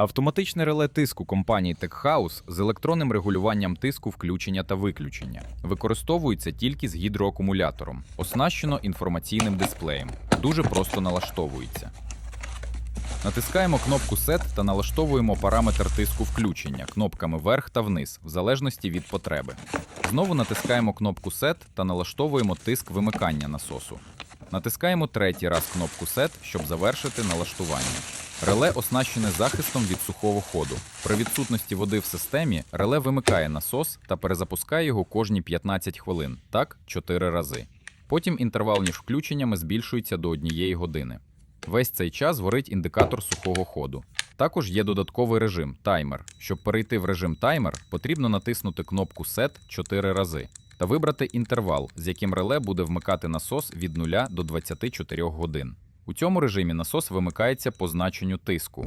Автоматичне реле тиску компанії TechHouse з електронним регулюванням тиску включення та виключення використовується тільки з гідроакумулятором, оснащено інформаційним дисплеєм. Дуже просто налаштовується. Натискаємо кнопку Set та налаштовуємо параметр тиску включення кнопками вверх та вниз, в залежності від потреби. Знову натискаємо кнопку Set та налаштовуємо тиск вимикання насосу. Натискаємо третій раз кнопку Set, щоб завершити налаштування. Реле оснащене захистом від сухого ходу. При відсутності води в системі реле вимикає насос та перезапускає його кожні 15 хвилин, так 4 рази. Потім інтервал між включеннями збільшується до однієї години. Весь цей час горить індикатор сухого ходу. Також є додатковий режим таймер. Щоб перейти в режим таймер, потрібно натиснути кнопку Set 4 рази та вибрати інтервал, з яким реле буде вмикати насос від 0 до 24 годин. У цьому режимі насос вимикається по значенню тиску.